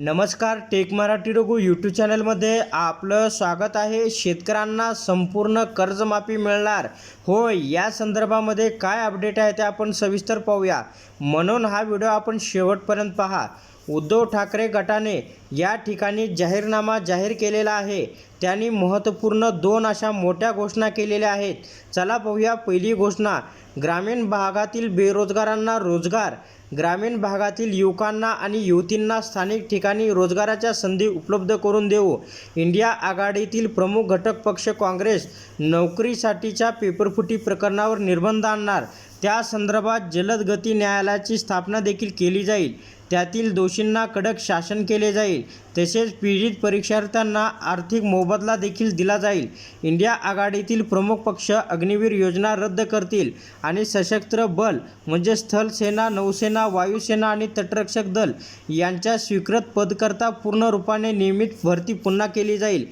नमस्कार take Marathi Raghu YouTube चॅनलमध्ये आपलं स्वागत आहे. शेतकऱ्यांना संपूर्ण कर्जमाफी मिळणार. होय या संदर्भामध्ये काय अपडेट आहे ते आपण सविस्तर पाहूया. म्हणून हा व्हिडिओ आपण शेवटपर्यंत पहा. उद्धव ठाकरे गटाने या ठिकाणी जाहीरनामा जाहीर केलेला आहे. त्यांनी महत्त्वपूर्ण दोन अशा मोठ्या घोषणा केलेल्या आहेत. चला पाहूया पहिली घोषणा. ग्रामीण भागातील बेरोजगारांना रोजगार. ग्रामीण भागातील युवकांना आणि युवतींना स्थानिक ठिकाणी रोजगाराच्या संधी उपलब्ध करून देऊ. इंडिया आघाडीतील प्रमुख घटक पक्ष काँग्रेस नोकरीसाठीच्या पेपरफुटी प्रकरणावर निर्बंध आणणार. त्या संदर्भात जलद गती न्यायालयाची स्थापना देखील केली जाईल. त्यातील दोषींना कडक शासन केले जाईल. तसेच पीडित परीक्षार्थ्यांना आर्थिक मोबदला देखील दिला जाईल. इंडिया आघाडीतील प्रमुख पक्ष अग्निवीर योजना रद्द करतील आणि सशस्त्र बल म्हणजे स्थल सेना नौसेना वायुसेना आणि तटरक्षक दल यांच्या स्वीकृत पदकरता पूर्ण रूपाने नियमित भरती पुन्हा केली जाईल.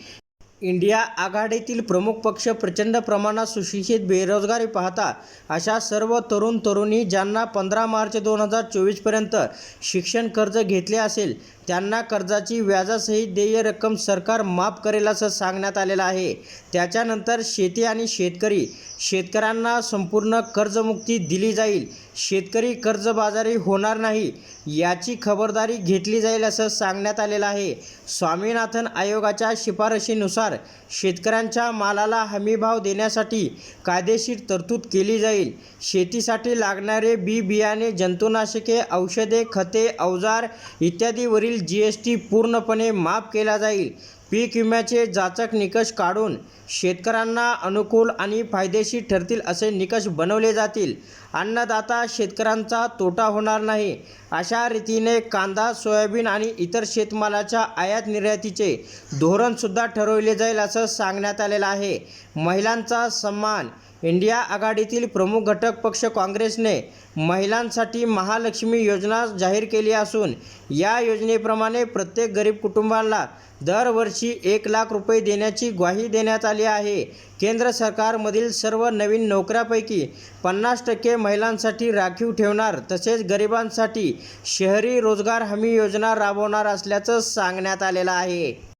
इंडिया आघाडीतील प्रमुख पक्ष प्रचंड प्रमाणात सुशिक्षित बेरोजगारी पाहता अशा सर्व तरुण तरुणी ज्यांना पंधरा मार्च दोन हजार चोवीसपर्यंत शिक्षण कर्ज घेतले असेल त्यांना कर्जाची व्याजासहित देय रक्कम सरकार माफ करेल असं सांगण्यात आलेलं आहे. त्याच्यानंतर शेती आणि शेतकरी शेतकऱ्यांना संपूर्ण कर्जमुक्ती दिली जाईल. शेतकरी कर्जबाजारी होणार नाही याची खबरदारी घेतली जाईल असं सांगण्यात आलेलं आहे. स्वामीनाथन आयोगाच्या शिफारशीनुसार शेतकऱ्यांच्या मालाला हमीभाव देण्यासाठी कायदेशीर तरतूद केली जाईल. शेतीसाठी लागणारे बी बियाणे जंतुनाशके औषधे खते अवजार इत्यादीवरील जी एस टी पूर्णपणे माफ केला जाईल. पीक विम्याचे जाचक निकष काढून शेतकऱ्यांना अनुकूल आणि फायदेशीर ठरतील असे निकष बनवले जातील. अन्नदाता शेतकऱ्यांचा तोटा होणार नाही. अशा रीतीने कांदा सोयाबीन आणि इतर शेतमालाच्या आयात निर्यातीचे धोरणसुद्धा ठरवले जाईल असं सांगण्यात आलेलं आहे. महिलांचा सन्मान इंडिया आघाडीतील प्रमुख घटक पक्ष काँग्रेसने महिलांसाठी महालक्ष्मी योजना जाहीर केली असून या योजनेप्रमाणे प्रत्येक गरीब कुटुंबाला दरवर्षी दरवर्षी एक लाख रुपये देण्याची ग्वाही देण्यात आली आहे. केंद्र सरकारमधील सर्व नवीन नोकऱ्यापैकी पन्नास टक्के महिलांसाठी राखीव ठेवणार तसेच गरिबांसाठी शहरी रोजगार हमी योजना राबवणार असल्याचं सांगण्यात आलेलं आहे.